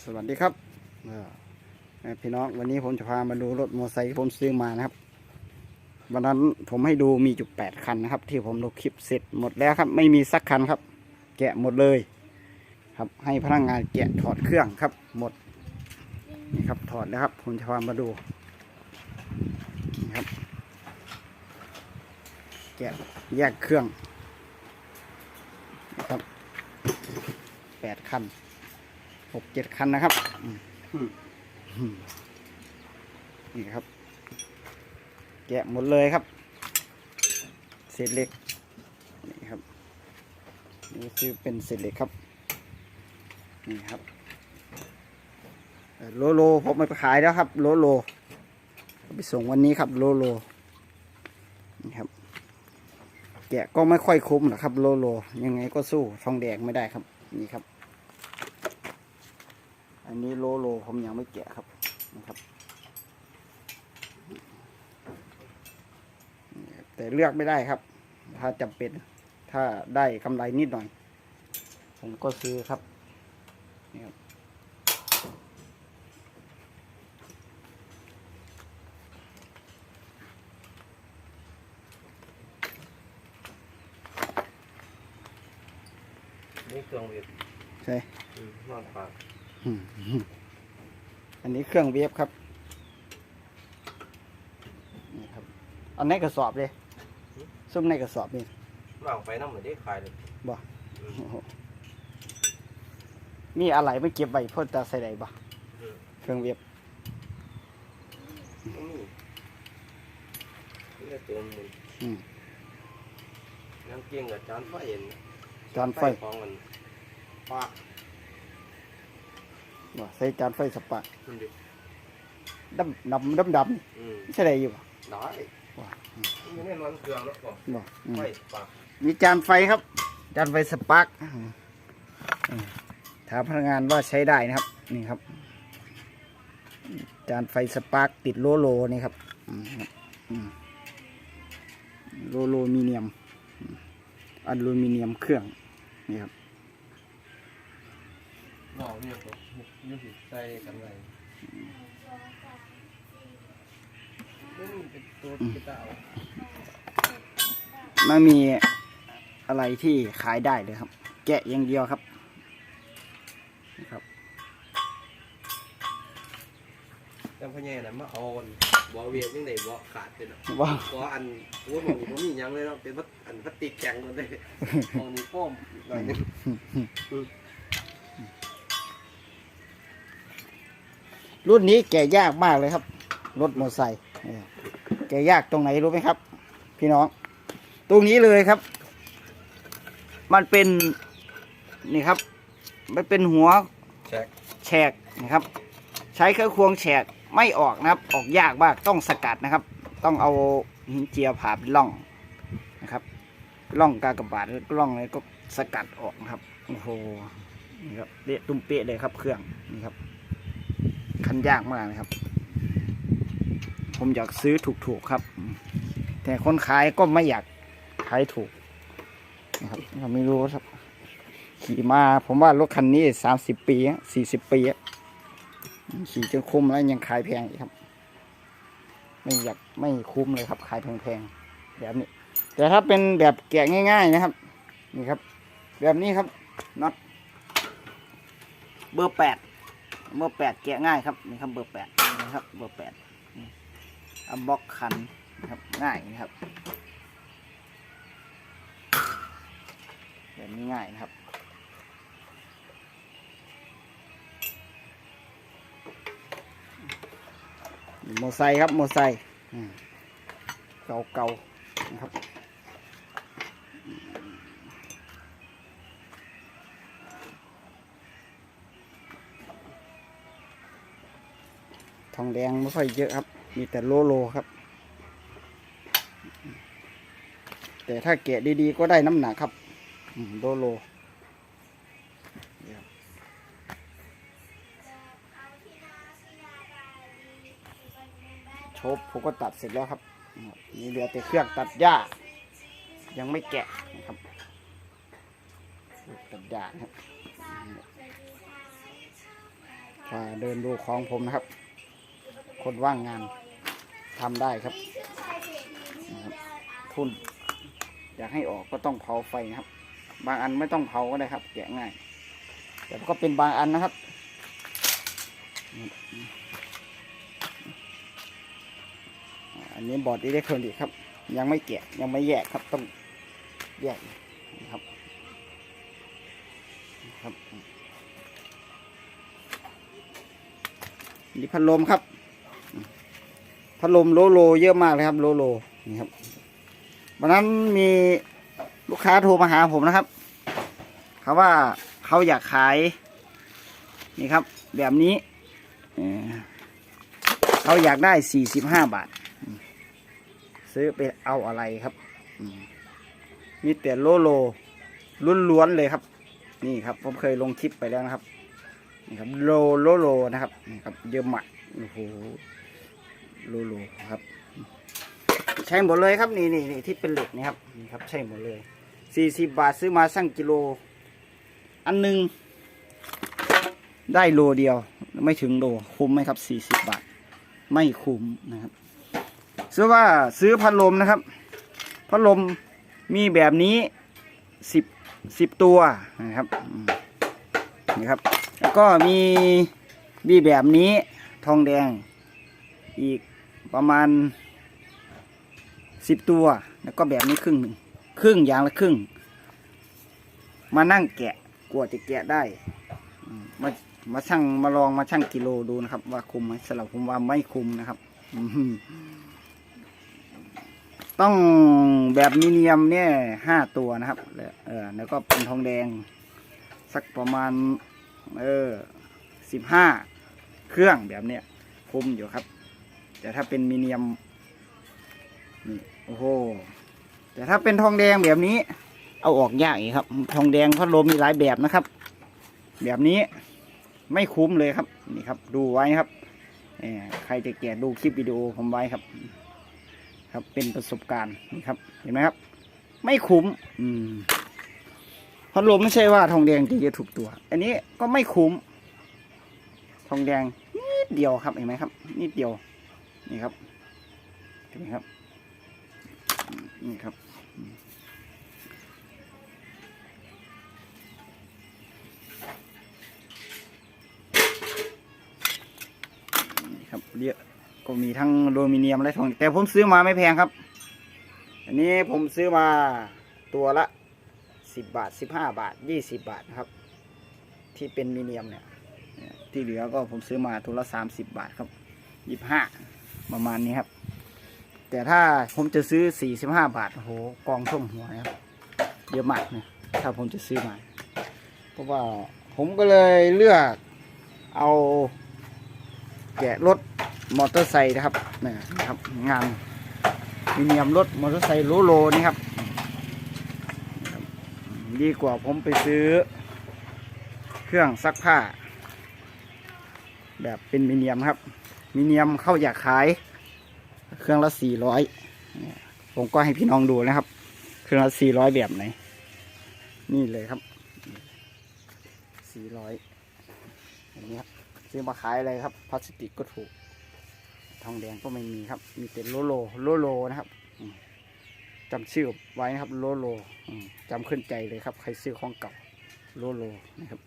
สวัสดีครับพี่น้องวันนี้ผมจะพามาดูรถมอเตอร์ไซค์ผมซื้อมานะครับ วันนั้นผมให้ดูมีจุดแปดคันนะครับ ที่ผมลงคลิปเสร็จหมดแล้วครับ ไม่มีสักคันครับ แกะหมดเลย ครับให้พนักงานแกะถอดเครื่องครับ หมดนี่ครับถอดแล้วครับ ผมจะพามาดูนี่ครับ แกะแยกเครื่องนะครับแปดคัน หกเจ็ดคันนะครับนี่ครับ แกะหมดเลยครับ เศษเหล็กนี่ครับนี่คือเป็นเศษเหล็กครับ นี่ครับโลโลผมมาไปขายแล้วครับ โลโลไปส่งวันนี้ครับ โลโลนี่ครับ แกะก็ไม่ค่อยคุ้มหรอกครับ โลโล ยังไงก็สู้ทองแดงไม่ได้ครับ นี่ครับ อันนี้โลโลผมยังไม่แกะครับนะครับนี่ครับ แต่เลือกไม่ได้ครับ ถ้าจำเป็นถ้าได้กำไรนิดหน่อย ผมก็ซื้อครับนี่ครับนี่เครื่องเวฟใช่อืมนอนปาก อืมอันนี้เครื่องเวฟครับนี่ครับอันนี้กระสอบเลยซุ่มในกระสอบนี่วางไปน้ำเหมือนได้ขายเลยบ่อืมโอ้โหมีอะไรไม่เก็บไว้เพ่อจะใส่ใดบ่อืมเครื่องเวฟนี่นี่ก็ตัวมันอืมน้ำเกียงกับจานไฟเห็นจานไฟของมันปาก บ่ใส่จานไฟสปาร์คมันดิดำดำดำดำนี่อืมใช่ได้อยู่บ่ได้ว้าไม่ได้นอนเครื่องแล้วก็บ่อืมไฟปากมีจานไฟครับ จานไฟสปาร์คอืมอืมถามพนักงานว่าใช้ได้นะครับ นี่ครับ จานไฟสปาร์คติดโลโลนี่ครับอืมครับอืมโลโลมิเนียมอืมอลูมิเนียมเครื่องนี่ครับ บอกเนี่ยก็ยุติใส่กันไรนี่เป็นตัวกีตาร์ไม่มีอะไรที่ขายได้เลยครับ แกะอย่างเดียวครับนะครับแต่พ่อแย่น่ะมาเอาอันบ่เวียนยังไงบ่ขาดเป็นอะว่าบ่อันโอ้ยมันบ่มีหยังเลยเนาะเป็นพลาอันพลาสติกแข็งหมดเลยเอานี่ป้อมหน่อยหนึง รุ่นนี้แกะยากมากเลยครับรถมอเตอร์ไซค์เนี่ยแกะยากตรงไหนรู้ไหมครับ พี่น้อง ตรงนี้เลยครับ มันเป็นนี่ครับ มันเป็นหัวแช็คแฉกนะครับ ใช้เครื่องควงแฉกไม่ออกนะครับ ออกยากมากต้องสกัดนะครับ ต้องเอาหินเจียผ่าเป็นร่องนะครับร่องกากบาทหรือร่องอะไรก็สกัดออกนะครับโอ้โหนี่ครับเละตุ้มเป๊ะเลยครับเครื่องนี่ครับ คันยากมากนะครับ ผมอยากซื้อถูกๆครับ แต่คนขายก็ไม่อยากขายถูกนะครับเราไม่รู้ครับ ขี่มา ผมว่ารถคันนี้สามสิบปีสี่สิบปีขี่จนคุ้มแล้วยังขายแพงอีกครับ ไม่อยากไม่คุ้มเลยครับ ขายแพงๆแบบนี้ แต่ถ้าเป็นแบบแกะง่าย ๆนะครับ นี่ครับ แบบนี้ครับน็อตเบอร์แปด เบอร์แปดแกะง่ายครับนี่ครับเบอร์แปดนะครับเบอร์แปดอัมบ็อกคันนะครับง่ายนะครับแบบนี้ง่ายนะครับโมอไซค์ครับโมอไซค์อืมเก่านะครับ ทองแดงไม่ค่อยเยอะครับ มีแต่โลโลครับ แต่ถ้าแกะดีๆก็ได้น้ำหนักครับอืมโลโลนี่ครับโชบผมก็ตัดเสร็จแล้วครับนี่เหลือแต่เครื่องตัดหญ้า ยังไม่แกะนะครับตัดหญ้าครับมาเดินดูของผมนะครับ คนว่างงานทำได้ครับนะครับทุน อยากให้ออกก็ต้องเผาไฟนะครับ บางอันไม่ต้องเผาก็ได้ครับ แกะง่าย แต่ก็เป็นบางอันนะครับ อันนี้บอร์ดอิเล็กทรอนิกส์ครับ ยังไม่แกะยังไม่แยกครับต้องแยกนะครับครับนี่พัดลมครับ พัดลมโลโล เยอะมากเลยครับ โลโลนี่ครับวันนั้นมีลูกค้าโทรมาหาผมนะครับเขาว่าเขาอยากขาย นี่ครับ แบบนี้เขาอยากได้สี่สิบห้าบาท ซื้อไปเอาอะไรครับมมีแต่โลโลล้วนๆเลยครับ นี่ครับ ผมเคยลงคลิปไปแล้วนะครับนี่ครับโลโลโลนะครับนี่ครับเยอะมากโอ้โห โลโลครับ ใช้หมดเลยครับนี่นี่นี่ที่เป็นเหล็กนี่ครับนี่ครับ ใช้หมดเลยสี่สิบบาทซื้อมาสั่งกิโล อันหนึ่งได้โลเดียว ไม่ถึงโลคุ้มไหมครับสี่สิบบาท ไม่คุ้มนะครับซื้อว่าซื้อพัดลมนะครับ พัดลมมีแบบนี้สิบสิบตัวนะครับนี่ครับ แล้วก็มีมีแบบนี้ทองแดงอีก ประมาณสิบตัว แล้วก็แบบนี้ครึ่งหนึ่งครึ่งอย่างละครึ่ง มานั่งแกะกลัวจะแกะได้มามาชั่งมาลองมาชั่งกิโลดูนะครับ ว่าคุมไหมสำหรับผมว่าไม่คุมนะครับต้องแบบมิเนียมเนี่ยห้าตัวนะครับแล้วเออแล้วก็เป็นทองแดง สักประมาณ เออสิบห้าเครื่องแบบเนี้ยคุมอยู่ครับ แต่ถ้าเป็นมิเนียมนี่โอ้โหแต่ถ้าเป็นทองแดงแบบนี้ เอาออกยากอีกครับ ทองแดงพัดลมมีหลายแบบนะครับ แบบนี้ไม่คุ้มเลยครับนี่ครับ ดูไว้ครับเออใครจะแกะดูคลิปวิดีโอผมไว้ครับ ครับเป็นประสบการณ์นี่ครับ เห็นไหมครับ ไม่คุ้ม อืมพัดลมไม่ใช่ว่าทองแดงจะเยอะถูกตัว อันนี้ก็ไม่คุ้ม ทองแดงนิดเดียวครับเห็นไหมครับนิดเดียว นี่ครับเห็นไหมครับ นี่ครับ นี่ครับเรียกก็มีทั้งโลมิเนียมและทอง แต่ผมซื้อมาไม่แพงครับ อันนี้ผมซื้อมาตัวละสิบบาทสิบห้าบาทยี่สิบบาทนะครับ ที่เป็นมิเนียมเนี่ยเนี่ยที่เหลือก็ผมซื้อมาตัวละสามสิบบาทครับยี่ห้า ประมาณนี้ครับ แต่ถ้าผมจะซื้อสี่สิบห้าบาท โอ้โห กองท่วมหัวนะครับ เยอะมากนะถ้าผมจะซื้อมา เพราะว่าผมก็เลยเลือกเอาแกะรถมอเตอร์ไซค์นะครับนี่นะครับ งานมีเนียมรถมอเตอร์ไซค์โลโลนี่ครับนะครับ ดีกว่าผมไปซื้อ เครื่องซักผ้า แบบเป็นมิเนียมครับ มิเนียมเข้าอยากขาย เครื่องละสี่ร้อยผมก็ให้พี่น้องดูนะครับ เครื่องละสี่ร้อยแบบไหน นี่เลยครับสี่ร้อยอย่างนี้ครับซื้อมาขายอะไรครับ พลาสติกก็ถูก ทองแดงก็ไม่มีครับ มีแต่โลโลโลโลนะครับจำชื่อไว้นะครับ โลโลจำขึ้นใจเลยครับ ใครซื้อของเก่า โลโลนะครับ